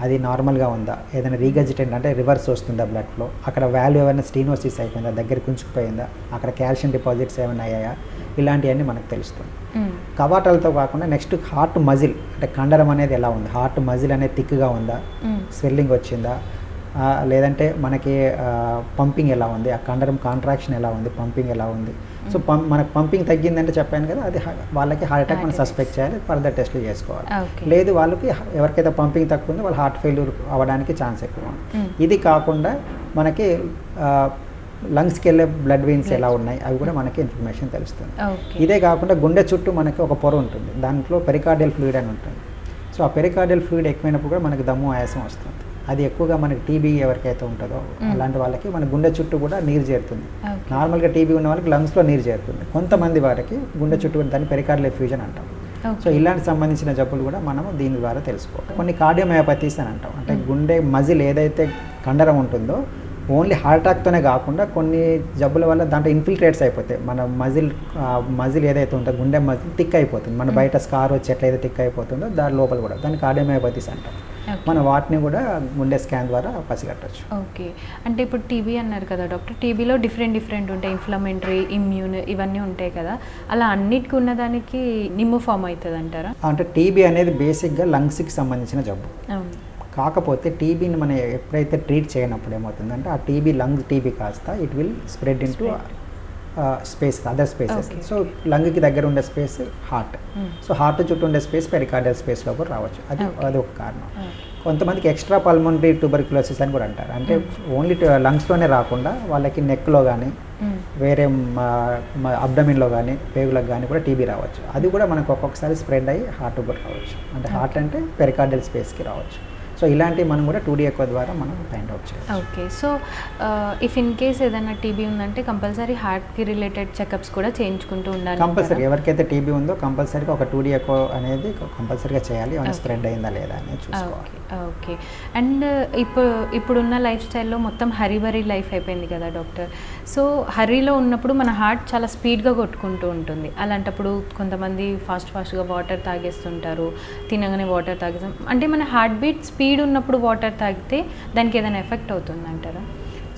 అది నార్మల్గా ఉందా? ఏదైనా రీగజిటెంట్ అంటే రివర్స్ వస్తుందా బ్లడ్లో అక్కడ వాల్యూ ఏమైనా స్టీనోసిస్ అయిపోయిందా? దగ్గర కుంచుకుపోయిందా? అక్కడ కాల్షియం డిపాజిట్స్ ఏమైనా అయ్యాయా? ఇలాంటివన్నీ మనకు తెలుస్తుంది. మ్మ్. కవాటాలతో కాకుండా నెక్స్ట్ హార్ట్ మజిల్ అంటే కండరం అనేది ఎలా ఉంది? హార్ట్ మజిల్ అనేది థిక్గా ఉందా. స్వెల్లింగ్ వచ్చిందా? లేదంటే మనకి పంపింగ్ ఎలా ఉంది? ఆ కండరం కాంట్రాక్షన్ ఎలా ఉంది? పంపింగ్ ఎలా ఉంది? సో పం మనకు పంపింగ్ తగ్గిందంటే చెప్పాను కదా అది వాళ్ళకి హార్ట్ అటాక్ మనం సస్పెక్ట్ చేయాలి ఫర్దర్ టెస్ట్లు చేసుకోవాలి. లేదు వాళ్ళకి ఎవరికైతే పంపింగ్ తక్కువ ఉందో వాళ్ళు హార్ట్ ఫెయిల్యూర్ అవ్వడానికి ఛాన్స్ ఎక్కువ ఉంది. ఇది కాకుండా మనకి లంగ్స్కి వెళ్ళే బ్లడ్ వెయిన్స్ ఎలా ఉన్నాయి అవి కూడా మనకి ఇన్ఫర్మేషన్ తెలుస్తుంది. ఇదే కాకుండా గుండె చుట్టూ మనకి ఒక పొర ఉంటుంది దాంట్లో పెరికార్డియల్ ఫ్లూయిడ్ అని ఉంటుంది. సో ఆ పెరికార్డియల్ ఫ్లూయిడ్ ఎక్కువైనప్పుడు కూడా మనకి దమ్ము ఆయాసం వస్తుంది. అది ఎక్కువగా మనకి టీబీ ఎవరికైతే ఉంటుందో. అలాంటి వాళ్ళకి మన గుండె చుట్టూ కూడా నీరు చేరుతుంది. నార్మల్గా టీబీ ఉన్న వాళ్ళకి లంగ్స్లో నీరు చేరుతుంది. కొంతమంది వారికి గుండె చుట్టూ దాన్ని పెరికార్డియల్ ఫ్యూజన్ అంటాం. సో ఇలాంటి సంబంధించిన జబ్బులు కూడా మనం దీని ద్వారా తెలుసుకోవాలి. కొన్ని కార్డియోమయోపతీస్ అని అంటాం. అంటే. గుండె మజిల్ ఏదైతే కండరం ఉంటుందో ఓన్లీ హార్ట్ అటాక్తోనే కాకుండా కొన్ని జబ్బుల వల్ల దాంట్లో ఇన్ఫిల్ట్రేట్స్ అయిపోతాయి. మన మజిల్ మజిల్ ఏదైతే ఉంటుందో గుండె మజిల్ థిక్ అయిపోతుంది మన. బయట స్కార్ వచ్చి ఎట్లయితే థిక్ అయిపోతుందో దాని లోపల కూడా దాన్ని కార్డియోమయోపతీస్ అంటాం ఓకే. మన వాటిని కూడా గుండె స్కాన్ ద్వారా పసిగట్టచ్చు. ఓకే. అంటే ఇప్పుడు టీబీ అన్నారు కదా డాక్టర్ టీబీలో డిఫరెంట్ డిఫరెంట్ ఉంటాయి. ఇన్ఫ్లమెంటరీ ఇమ్యూన్ ఇవన్నీ ఉంటాయి కదా. అలా అన్నిటికీ ఉన్నదానికి నిమ్ము ఫామ్ అవుతుంది అంటారా అంటే టీబీ అనేది బేసిక్గా లంగ్స్కి సంబంధించిన జబ్బు. కాకపోతే టీబీని మనం ఎప్పుడైతే ట్రీట్ చేయనప్పుడు ఏమవుతుందంటే ఆ టీబీ లంగ్ టీబీ కాస్త it will spread into space other spaces so లంగ్కి దగ్గర ఉండే space heart. Mm. So heart చుట్టూ ఉండే స్పేస్ పెరికార్డియల్ స్పేస్లో కూడా రావచ్చు. అది. అది ఒక కారణం. ఓకే. కొంతమందికి ఎక్స్ట్రా పల్మనరీ ట్యూబర్క్యులోసిస్ అని కూడా అంటారు. అంటే ఓన్లీ లంగ్స్లోనే రాకుండా వాళ్ళకి నెక్లో కానీ. వేరే అబ్డమిన్లో కానీ పేగులకు కానీ కూడా టీబీ రావచ్చు. అది కూడా మనకు ఒక్కొక్కసారి స్ప్రెడ్ అయ్యి హార్ట్ కూడా రావచ్చు. అంటే హార్ట్ అంటే పెరికార్డియల్ స్పేస్కి రావచ్చు. సో ఇలాంటివి మనం కూడా టూ డీ ఎక్కువ ద్వారా మనం ఫైండ్ అవుట్ చేయాలి okay so if in case ఏదైనా టీబీ ఉందంటే కంపల్సరీ హార్ట్కి రిలేటెడ్ చెకప్స్ కూడా చేయించుకుంటూ ఉండాలి కంపల్సరీ? ఎవరికైతే టీబీ ఉందో కంపల్సరీగా ఒక టూ డీ ఎక్కువ అనేది కంపల్సరీగా చేయాలి ఏమైనా. స్ప్రెడ్ అయిందా లేదా అనేది చూసుకోవాలి ఓకే. అండ్ ఇప్పుడు ఇప్పుడున్న లైఫ్ స్టైల్లో మొత్తం హరీబరీ లైఫ్ అయిపోయింది కదా డాక్టర్. సో హరీలో ఉన్నప్పుడు మన హార్ట్ చాలా స్పీడ్గా కొట్టుకుంటూ ఉంటుంది. అలాంటప్పుడు కొంతమంది ఫాస్ట్ ఫాస్ట్గా వాటర్ తాగేస్తుంటారు. తినగానే వాటర్ తాగేస్తాం. అంటే మన హార్ట్ బీట్ స్పీడ్ ఉన్నప్పుడు వాటర్ తాగితే దానికి ఏదైనా ఎఫెక్ట్ అవుతుంది అంటారా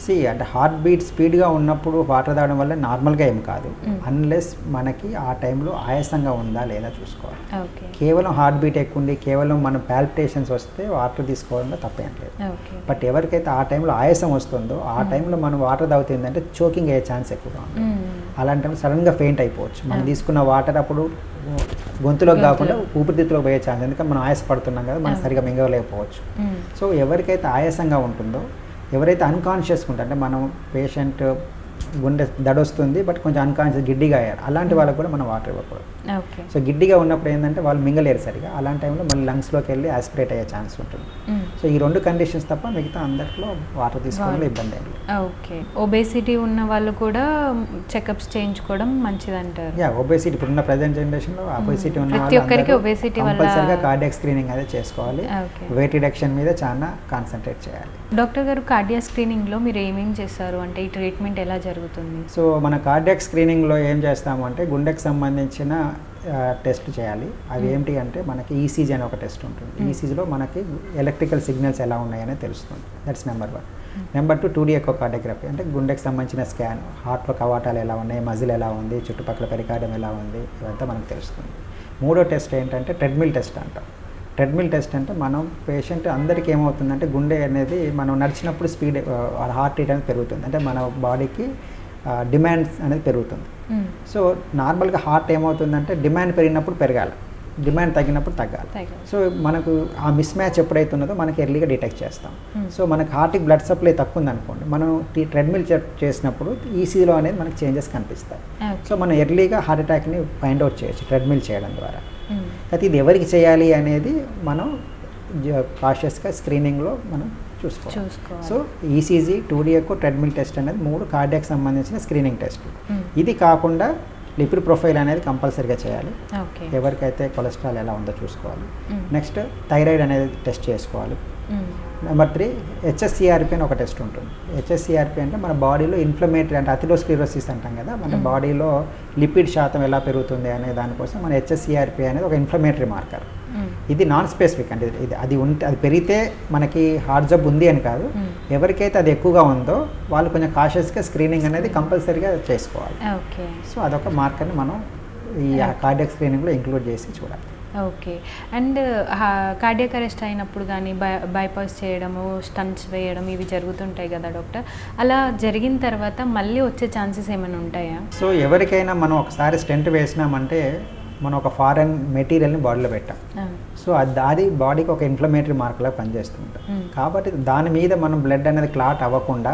సి అంటే హార్ట్ బీట్ స్పీడ్గా ఉన్నప్పుడు వాటర్ తాగడం వల్ల నార్మల్గా ఏం కాదు. అన్లెస్ మనకి ఆ టైంలో ఆయాసంగా ఉందా లేదా చూసుకోవాలి కేవలం హార్ట్ బీట్ ఎక్కువ ఉంది కేవలం మన పాల్పిటేషన్స్ వస్తే వాటర్ తీసుకోవడంలో తప్పేం లేదు బట్ ఎవరికైతే ఆ టైంలో ఆయాసం వస్తుందో ఆ Mm. టైంలో మనం వాటర్ తాగుతుందంటే చోకింగ్ అయ్యే ఛాన్స్ ఎక్కువగా ఉంది. అలాంటి సడన్గా ఫెయింట్ అయిపోవచ్చు మనం Ah. తీసుకున్న వాటర్ అప్పుడు గొంతులోకి కాకుండా. ఊపిరితిత్తులోకి పోయే ఛాన్స్ ఎందుకంటే మనం ఆయాస పడుతున్నాం కదా మనం. సరిగా మింగలేకపోవచ్చు. సో ఎవరికైతే ఆయాసంగా ఉంటుందో ఎవరైతే అన్కాన్షియస్గా ఉంటారో అంటే మనం పేషెంట్ గుండె దడొస్తుంది బట్ కొంచెం అన్కాన్షియస్ గిడ్డిగా అయ్యారు అలాంటి వాళ్ళకి కూడా మనం వాటర్ ఇవ్వకూడదు. సో గిడ్డిగా ఉన్నప్పుడు ఏంటంటే వాళ్ళు మింగలేరు సరిగా. అలాంటి టైంలో మళ్ళీ లంగ్స్లోకి వెళ్ళి ఆస్పిరేట్ అయ్యే ఛాన్స్ ఉంటుంది. సో ఈ రెండు కండిషన్స్ తప్ప మిగతా అందరిలో వాటర్ తీసుకోవడంలో. ఇబ్బంది లేదు. ఓకే. ఒబేసిటీ ఉన్న వాళ్ళు కూడా చెకప్స్ చేయించుకోవడం మంచిదంటారు. Yeah obesity. ఇప్పుడున్న ప్రజెంట్ జనరేషన్లో ఒబేసిటీ ఉన్న ప్రతి ఒక్కరికి వల్ల- కంపల్సరీగా కార్డియాక్ స్క్రీనింగ్ అనేది చేసుకోవాలి. వెయిట్ రిడక్షన్ మీద చాలా కాన్సన్ట్రేట్ చేయాలి. డాక్టర్ గారు కార్డియా స్క్రీనింగ్లో మీరు ఏమేం చేస్తారు అంటే ఈ ట్రీట్మెంట్ ఎలా జరుగుతుంది? సో మన కార్డియాక్ స్క్రీనింగ్లో ఏం చేస్తాము అంటే గుండెకి సంబంధించిన టెస్ట్ చేయాలి. అవి. ఏంటి అంటే మనకి ఈసీజీ అనే ఒక టెస్ట్ ఉంటుంది. ఈసీజీలో మనకి ఎలక్ట్రికల్ సిగ్నల్స్ ఎలా ఉన్నాయని తెలుస్తుంది. That's number one. Number two two D echocardiography అంటే గుండెకి సంబంధించిన స్కాన్ హార్ట్లో కవాటాలు ఎలా ఉన్నాయి మజిల్ ఎలా ఉంది చుట్టుపక్కల పెరికార్డం ఎలా ఉంది ఇవంతా మనకు తెలుస్తుంది. మూడో టెస్ట్ ఏంటంటే ట్రెడ్మిల్ టెస్ట్ అంటాం. ట్రెడ్మిల్ టెస్ట్ అంటే మనం పేషెంట్ అందరికీ ఏమవుతుందంటే గుండె అనేది మనం నడిచినప్పుడు స్పీడ్ హార్ట్ రేట్ అనేది పెరుగుతుంది. అంటే మన బాడీకి డిమాండ్స్ అనేది పెరుగుతుంది. సో నార్మల్గా హార్ట్ ఏమవుతుందంటే డిమాండ్ పెరిగినప్పుడు పెరగాలి డిమాండ్ తగ్గినప్పుడు తగ్గాలి. సో మనకు ఆ మిస్ మ్యాచ్ ఎప్పుడైతే ఉన్నదో మనకి ఎర్లీగా డిటెక్ట్ చేస్తాం Hmm. సో మనకి హార్ట్కి బ్లడ్ సప్లై తక్కువ ఉందనుకోండి మనం ట్రెడ్మిల్ చేసినప్పుడు ఈసీలో అనేది మనకి చేంజెస్ కనిపిస్తాయి. సో మనం ఎర్లీగా హార్ట్ అటాక్ని ఫైండ్ అవుట్ చేయొచ్చు ట్రెడ్మిల్ చేయడం ద్వారా మ్మ్. అయితే ఇది ఎవరికి చేయాలి అనేది మనం కాషియస్గా స్క్రీనింగ్లో మనం చూసుకోవాలి. So ECG two D echo treadmill test అనేది మూడు కార్డియాక్ సంబంధించిన స్క్రీనింగ్ టెస్ట్ మ్మ్. ఇది కాకుండా లిపిడ్ ప్రొఫైల్ అనేది కంపల్సరీగా చేయాలి ఎవరికైతే కొలెస్ట్రాల్ ఎలా ఉందో చూసుకోవాలి. నెక్స్ట్ థైరాయిడ్ అనేది టెస్ట్ చేసుకోవాలి. నెంబర్ త్రీ హెచ్ఎస్సిఆర్పి అని ఒక టెస్ట్ ఉంటుంది హెచ్ఎస్సిఆర్పి అంటే మన బాడీలో ఇన్ఫ్లమేటరీ అంటే అథిరోస్క్లిరోసిస్ అంటాం కదా మన. బాడీలో లిపిడ్ శాతం ఎలా పెరుగుతుంది అనే దానికోసం మన హెచ్ఎస్సిఆర్పి అనేది ఒక ఇన్ఫ్లమేటరీ మార్కర్. ఇది నాన్ స్పెసిఫిక్ అంటే ఇది అది ఉంటే అది పెరిగితే మనకి హార్ట్ జబ్ ఉంది అని కాదు. ఎవరికైతే అది ఎక్కువగా ఉందో వాళ్ళు కొంచెం కాషియస్గా స్క్రీనింగ్ అనేది కంపల్సరీగా చేసుకోవాలి. ఓకే. సో అదొక మార్కర్ని మనం ఈ కార్డియక్ స్క్రీనింగ్లో ఇంక్లూడ్ చేసి చూడాలి. ఓకే. అండ్ కార్డియక్ అరెస్ట్ అయినప్పుడు కానీ బై బైపాస్ చేయడము స్టంట్స్ వేయడం ఇవి జరుగుతుంటాయి కదా డాక్టర్. అలా జరిగిన తర్వాత మళ్ళీ వచ్చే ఛాన్సెస్ ఏమైనా ఉంటాయా? సో ఎవరికైనా మనం ఒకసారి స్టెంట్ వేసినామంటే మనం ఒక ఫారెన్ మెటీరియల్ని బాడీలో పెట్టాం. సో అది అది బాడీకి ఒక ఇన్ఫ్లమేటరీ మార్క్లా పనిచేస్తుంటాం. కాబట్టి దాని మీద మనం బ్లడ్ అనేది క్లాట్ అవ్వకుండా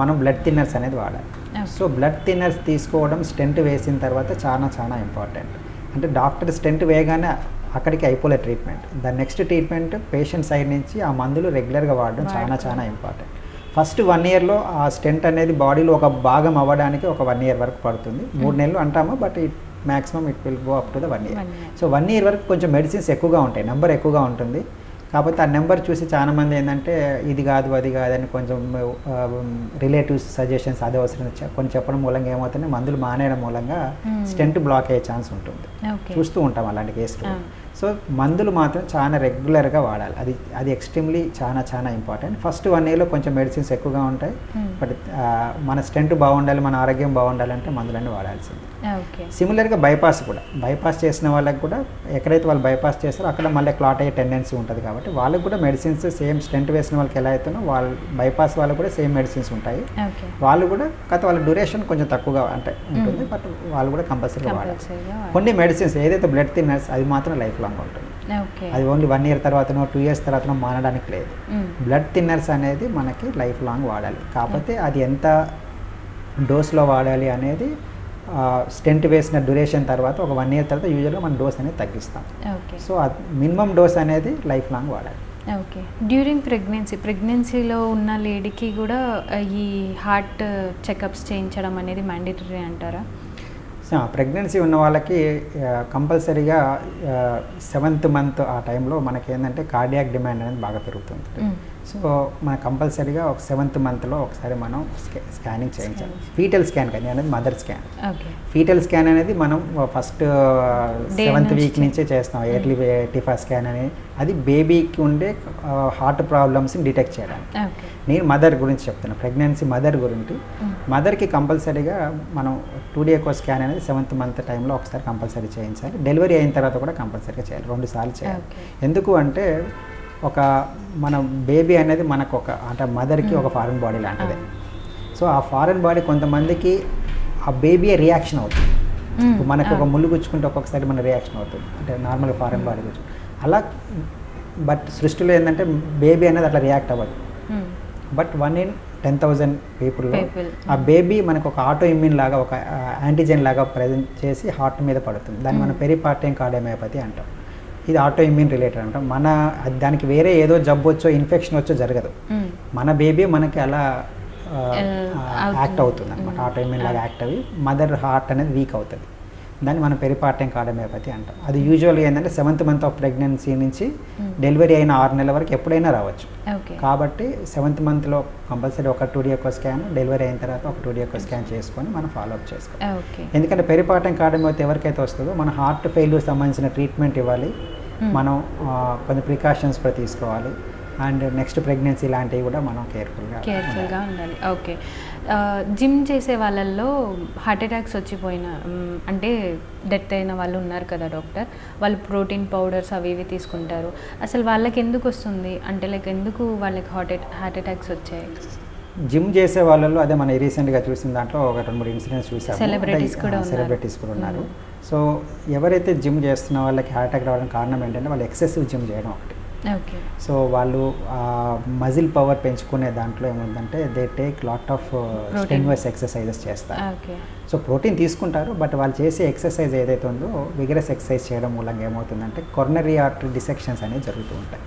మనం బ్లడ్ థిన్నర్స్ అనేది వాడాలి. సో బ్లడ్ థిన్నర్స్ తీసుకోవడం స్టెంట్ వేసిన తర్వాత చాలా చాలా ఇంపార్టెంట్ అంటే డాక్టర్ స్టెంట్ వేయగానే అక్కడికి అయిపోలే ట్రీట్మెంట్ దాని నెక్స్ట్ ట్రీట్మెంట్ పేషెంట్ సైడ్ నుంచి ఆ మందులు రెగ్యులర్గా వాడడం చాలా. చాలా ఇంపార్టెంట్ ఫస్ట్ వన్ ఇయర్లో ఆ స్టెంట్ అనేది బాడీలో ఒక భాగం అవ్వడానికి ఒక వన్ ఇయర్ వరకు పడుతుంది. మూడు నెలలు అంటాము but it maximum it will go up to the one year. So one year వరకు కొంచెం మెడిసిన్స్ ఎక్కువగా ఉంటాయి. నెంబర్ ఎక్కువగా ఉంటుంది. కాకపోతే ఆ నెంబర్ చూసి చాలా మంది ఏంటంటే ఇది కాదు అది కాదని కొంచెం రిలేటివ్స్ సజెషన్స్ అదే అవసరం కొన్ని చెప్పడం మూలంగా ఏమవుతుంది? మందులు మానేయడం మూలంగా Hmm. స్టెంట్ బ్లాక్ అయ్యే ఛాన్స్ ఉంటుంది. చూస్తూ ఉంటాం అలాంటి కేసులు. సో మందులు మాత్రం చాలా రెగ్యులర్గా వాడాలి. అది అది ఎక్స్ట్రీమ్లీ చాలా చాలా ఇంపార్టెంట్ ఫస్ట్ వన్ ఇయర్లో కొంచెం మెడిసిన్స్ ఎక్కువగా ఉంటాయి. Hmm. బట్ మన స్టెంట్ బాగుండాలి మన ఆరోగ్యం బాగుండాలంటే మందులన్నీ వాడాల్సింది. సిమిలర్గా బైపాస్ కూడా. బైపాస్ చేసిన వాళ్ళకి కూడా ఎక్కడైతే వాళ్ళు బైపాస్ చేస్తారో అక్కడ మళ్ళీ క్లాట్ అయ్యే టెండెన్సీ ఉంటుంది కాబట్టి వాళ్ళకి కూడా మెడిసిన్స్ సేమ్ స్టెంట్ వేసిన వాళ్ళకి ఎలా అవుతుందో వాళ్ళు బైపాస్ వాళ్ళకి కూడా సేమ్ మెడిసిన్స్ ఉంటాయి. వాళ్ళు కూడా కాకపోతే వాళ్ళ డ్యూరేషన్ కొంచెం తక్కువగా అంటే ఉంటుంది. బట్ వాళ్ళు కూడా కంపల్సరీగా వాడాలి. కొన్ని మెడిసిన్స్ ఏదైతే బ్లడ్ థిన్నర్స్ అది మాత్రం లైఫ్ లాంగ్ ఉంటుంది. అది ఓన్లీ వన్ ఇయర్ తర్వాతనో టూ ఇయర్స్ తర్వాతనో మానడానికి లేదు. బ్లడ్ థిన్నర్స్ అనేది మనకి లైఫ్ లాంగ్ వాడాలి. కాకపోతే అది ఎంత డోస్లో వాడాలి అనేది స్టెంట్ వేసిన డ్యూరేషన్ తర్వాత ఒక వన్ ఇయర్ తర్వాత యూజువల్గా మనం డోస్ అనేది తగ్గిస్తాం. ఓకే. సో మినిమం డోస్ అనేది లైఫ్ లాంగ్ వాడాలి. ఓకే. డ్యూరింగ్ ప్రెగ్నెన్సీ ప్రెగ్నెన్సీలో ఉన్న లేడీకి కూడా ఈ హార్ట్ చెకప్స్ చేయించడం అనేది మ్యాండేటరీ అంటారా? సో ప్రెగ్నెన్సీ ఉన్న వాళ్ళకి కంపల్సరీగా సెవెంత్ మంత్ ఆ టైంలో మనకి ఏంటంటే కార్డియాక్ డిమాండ్ అనేది బాగా పెరుగుతుంది. సో మన కంపల్సరీగా ఒక సెవెంత్ మంత్లో ఒకసారి మనం స్కా స్కానింగ్ చేయించాలి. ఫీటల్ స్కాన్ కానీ అనేది మదర్ స్కాన్. ఫీటల్ స్కాన్ అనేది మనం ఫస్ట్ సెవెంత్ వీక్ నుంచే చేస్తాం. ఎయిర్లీ టిఫా స్కాన్ అని. అది బేబీకి ఉండే హార్ట్ ప్రాబ్లమ్స్ని డిటెక్ట్ చేయడానికి నేను మదర్ గురించి చెప్తున్నా. ప్రెగ్నెన్సీ మదర్ గురించి. మదర్కి కంపల్సరీగా మనం టూ డే స్కాన్ అనేది సెవెంత్ మంత్ టైంలో ఒకసారి కంపల్సరీ చేయించాలి. డెలివరీ అయిన తర్వాత కూడా కంపల్సరీగా చేయాలి. రెండు సార్లు చేయాలి. ఎందుకు అంటే ఒక మన బేబీ అనేది మనకు ఒక అంటే మదర్కి ఒక. ఫారెన్ బాడీ లాంటిదే. సో ఆ ఫారెన్ బాడీ కొంతమందికి ఆ బేబీ రియాక్షన్ అవుతుంది మనకు ఒక. ముళ్ళు గుచ్చుకుంటే ఒక్కొక్కసారి మన రియాక్షన్ అవుతుంది అంటే నార్మల్ ఫారెన్ బాడీ గుచ్చు అలా బట్ సృష్టిలో ఏంటంటే బేబీ అనేది అట్లా రియాక్ట్ అవ్వదు. But one in ten thousand పీపుల్లో People. ఆ బేబీ మనకు ఒక ఆటో ఇమ్యూన్ లాగా ఒక యాంటీజెన్ లాగా ప్రజెంట్ చేసి హార్ట్ మీద పడుతుంది దాన్ని మనం. పెరిపార్టియం కార్డియోమయోపతి అంటాం ఇది ఆటో ఇమ్యూన్ రిలేటెడ్ అంటాం మన దానికి వేరే ఏదో జబ్బు వచ్చో ఇన్ఫెక్షన్ వచ్చో జరగదు. మన బేబీ మనకి అలా యాక్ట్ అవుతుంది. అనమాట. ఆటో ఇమ్యూన్ లాగా. యాక్ట్ అయ్యి మదర్ హార్ట్ అనేది వీక్ అవుతుంది దాన్ని మనం పెరిపార్టియం కార్డియోమయోపతి అంటాం. అది యూజువల్గా ఏంటంటే సెవెంత్ మంత్ ఆఫ్ ప్రెగ్నెన్సీ నుంచి. డెలివరీ అయిన ఆరు నెలల వరకు ఎప్పుడైనా రావచ్చు. కాబట్టి సెవెంత్ మంత్లో కంపల్సరీ ఒక టూ డి ఒక స్కాన్ డెలివరీ అయిన తర్వాత ఒక టూ డి ఒక స్కాన్ చేసుకొని మనం ఫాలోఅప్ చేసుకోవాలి. ఓకే ఎందుకంటే పెరిపాటం కార్డియోమయోపతి ఎవరికైతే వస్తుందో మన హార్ట్ ఫెయిల్యూర్ సంబంధించిన ట్రీట్మెంట్ ఇవ్వాలి. Hmm. మనం కొన్ని ప్రికాషన్స్ కూడా తీసుకోవాలి. అండ్ నెక్స్ట్ ప్రెగ్నెన్సీ లాంటివి కూడా మనం కేర్ఫుల్గా కేర్ఫుల్గా ఉండాలి. ఓకే జిమ్ చేసే వాళ్ళల్లో హార్ట్ అటాక్స్ వచ్చిపోయిన అంటే డెత్ అయిన వాళ్ళు ఉన్నారు కదా డాక్టర్ వాళ్ళు ప్రోటీన్ పౌడర్స్ అవి ఇవి తీసుకుంటారు. అసలు వాళ్ళకి ఎందుకు వస్తుంది? అంటే లైక్ ఎందుకు వాళ్ళకి హార్ట్ హార్ట్ అటాక్స్ వచ్చాయి? జిమ్ చేసే వాళ్ళలో అదే మనం రీసెంట్గా చూసిన దాంట్లో ఒక రెండు మూడు ఇన్సిడెంట్స్ చూసాము. సెలబ్రిటీస్ కూడా ఉన్నారు. సో ఎవరైతే జిమ్ చేస్తున్న వాళ్ళకి హార్ట్ అటాక్ రావడానికి కారణం ఏంటంటే వాళ్ళు ఎక్సెసివ్ జిమ్ చేయడం ఒకటి. సో వాళ్ళు మజిల్ పవర్ పెంచుకునే దాంట్లో ఏముందంటే they take lot of strenuous exercises చేస్తారు. సో ప్రోటీన్ తీసుకుంటారు బట్ వాళ్ళు చేసే ఎక్సర్సైజ్ ఏదైతే ఉందో విగరస్ ఎక్సర్సైజ్ చేయడం మూలంగా ఏమవుతుందంటే కొర్నరీ ఆర్టరీ డిసెక్షన్స్ అనేవి జరుగుతూ ఉంటాయి.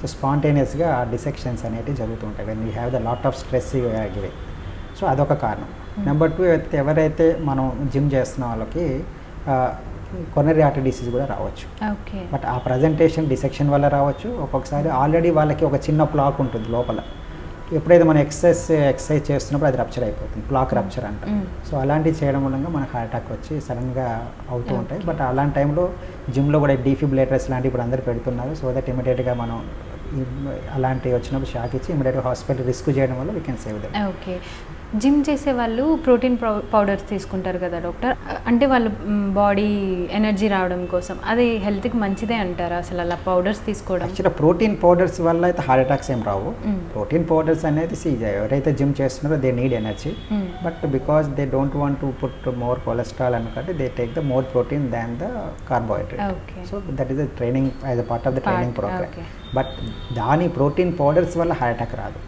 సో స్పాంటేనియస్గా ఆ డిసెక్షన్స్ అనేవి జరుగుతూ ఉంటాయి when you have the lot of stress giving so అదొక కారణం. నెంబర్ టూ ఎవరైతే మనం జిమ్ చేస్తున్న వాళ్ళకి కొర్నరీ ఆర్టరీ డిసీజ్ కూడా రావచ్చు. ఓకే. బట్ ఆ ప్రజెంటేషన్ డిసెక్షన్ వల్ల రావచ్చు. ఒక్కొక్కసారి ఆల్రెడీ వాళ్ళకి ఒక చిన్న ప్లాక్ ఉంటుంది లోపల. ఎప్పుడైతే మనం ఎక్సర్సైజ్ ఎక్సర్సైజ్ చేస్తున్నప్పుడు అది రప్చర్ అయిపోతుంది. క్లాక్ రప్చర్ అంటాం. Mm. సో అలాంటివి చేయడం మూలంగా మనకు హార్ట్ అటాక్ వచ్చి సడన్గా అవుతూ ఉంటాయి. బట్ అలాంటి టైంలో జిమ్లో కూడా డీఫిబ్రిలేటర్స్ లాంటివి ఇప్పుడు అందరు పెడుతున్నారు. సో దట్ ఇమీడియట్గా మనం అలాంటివి వచ్చినప్పుడు షాక్ ఇచ్చి ఇమీడియట్గా హాస్పిటల్ రిస్క్ చేయడం వల్ల we can save them okay. Gym చేసే వాళ్ళు ప్రోటీన్ పౌడర్స్ తీసుకుంటారు కదా డాక్టర్ అంటే వాళ్ళు బాడీ ఎనర్జీ రావడం కోసం అది హెల్త్కి మంచిదే అంటారా అసలు అలా పౌడర్స్ తీసుకోవడం యాక్చువల్గా ప్రోటీన్ పౌడర్స్ వల్ల అయితే హార్ట్ అటాక్స్ ఏం రావు. ప్రోటీన్ పౌడర్స్ అనేది ఎవరైతే జిమ్ చేస్తున్నారో they need energy. But because they don't want to put more cholesterol అనుకుంటే they take the more protein than the carbohydrate. So that is the training as a part of the training programme. But దాని protein powders వల్ల heart attack రాదు.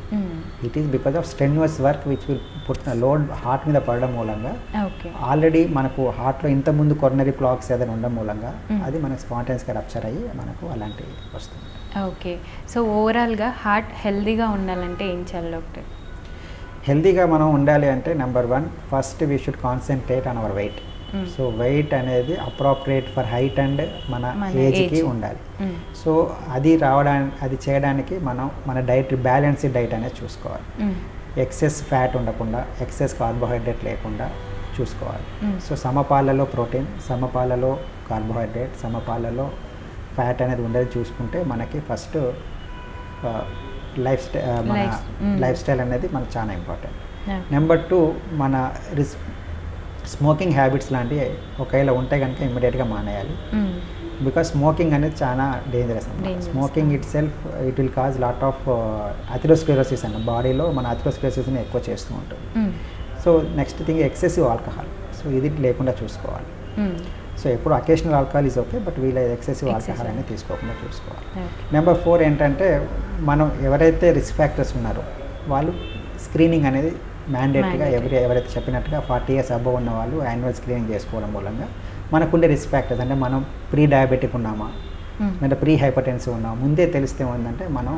It is because of strenuous work which will put load heart మీద పడడం మూలంగా. Okay already మనకు హార్ట్లో ఇంతకుముందు coronary blocks ఏదైనా ఉండడం మూలంగా Mm. అది మనకు స్పాంటైన్స్గా రప్చర్ అయ్యి మనకు అలాంటివి వస్తుంది. ఓకే సో ఓవరాల్గా హార్ట్ హెల్దీగా ఉండాలంటే ఏం చేయాలి డాక్టర్ హెల్తీగా మనం ఉండాలి అంటే number one first we should concentrate on our weight. So weight అనేది అప్రోప్రియేట్ ఫర్ హైట్ అండ్ మన ఏజ్కి. ఉండాలి. సో అది రావడానికి అది చేయడానికి మనం మన డైట్ బ్యాలెన్స్డ్ డైట్ అనేది చూసుకోవాలి. ఎక్సెస్ ఫ్యాట్ ఉండకుండా ఎక్సెస్ కార్బోహైడ్రేట్ లేకుండా చూసుకోవాలి. సో సమపాలలో ప్రోటీన్ సమపాలలో కార్బోహైడ్రేట్ సమపాలలో ఫ్యాట్ అనేది ఉండేది చూసుకుంటే మనకి ఫస్ట్ లైఫ్ స్టై మన. లైఫ్ స్టైల్ అనేది మనకు చాలా ఇంపార్టెంట్. నెంబర్ టూ మన రిస్ స్మోకింగ్ హ్యాబిట్స్ లాంటివి ఒకవేళ ఉంటే కనుక ఇమ్మీడియట్గా మానేయాలి. బికాస్ స్మోకింగ్ అనేది చాలా dangerous. Smoking itself it will cause lot of atherosclerosis అన్న బాడీలో మన అథిరోస్క్లెరోసిస్ని ఎక్కువ చేస్తూ ఉంటుంది. So next thing excessive alcohol so ఇది లేకుండా చూసుకోవాలి. సో ఎప్పుడు occasional alcohol is okay but వీళ్ళ ఎక్సెసివ్ ఆల్కహాల్. అనేది తీసుకోకుండా చూసుకోవాలి నెంబర్ ఫోర్ ఏంటంటే మనం ఎవరైతే రిస్క్ ఫ్యాక్టర్స్ ఉన్నారో వాళ్ళు స్క్రీనింగ్ అనేది Mandatory. ఎవరి ఎవరైతే చెప్పినట్టుగా ఫార్టీ ఇయర్స్ అబవ్ ఉన్న వాళ్ళు యాన్యువల్ స్క్రీనింగ్ చేసుకోవడం మూలంగా మనకుండే రిస్క్ ఫ్యాక్టర్స్ అంటే మనం ప్రీ డయాబెటిక్ ఉన్నామా. అంటే ప్రీ హైపర్టెన్సివ్ ఉన్నాం ముందే తెలిస్తే ఏంటంటే మనం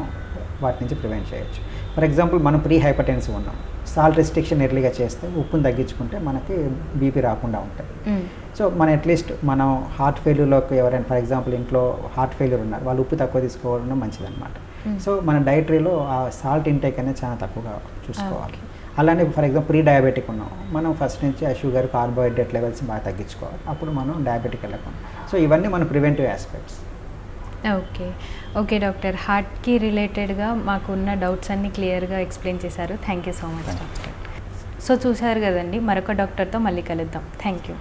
వాటి నుంచి ప్రివెంట్ చేయొచ్చు ఫర్ ఎగ్జాంపుల్ మనం ప్రీ హైపర్టెన్సివ్ ఉన్నాం సాల్ట్ రెస్ట్రిక్షన్ ఎర్లీగా చేస్తే ఉప్పును తగ్గించుకుంటే మనకి బీపీ రాకుండా ఉంటుంది మ్మ్. సో మన అట్లీస్ట్ మనం హార్ట్ ఫెయిల్యూర్లోకి ఎవరైనా ఫర్ ఎగ్జాంపుల్ ఇంట్లో హార్ట్ ఫెయిల్యూర్ ఉన్నారు వాళ్ళు ఉప్పు తక్కువ తీసుకోవడం మంచిదన్నమాట Mm. సో మన డైటరీలో ఆ సాల్ట్ ఇంటేక్ అనేది చాలా తక్కువగా చూసుకోవాలి. అలానే ఫర్ ఎగ్జాంపుల్ ప్రీ డయాబెటిక్ ఉన్నాం. మనం ఫస్ట్ నుంచి ఆ షుగర్ కార్బోహైడ్రేట్ లెవెల్స్ బాగా తగ్గించుకోవాలి. అప్పుడు మనం డయాబెటిక్ వెళ్ళకుండా సో ఇవన్నీ మన preventive aspects okay. Okay doctor. హార్ట్కి రిలేటెడ్గా మాకు ఉన్న డౌట్స్ అన్ని క్లియర్గా ఎక్స్ప్లెయిన్ చేశారు. Thank you so much doctor. So చూసారు కదండి. మరొక డాక్టర్తో మళ్ళీ కలుద్దాం. Thank you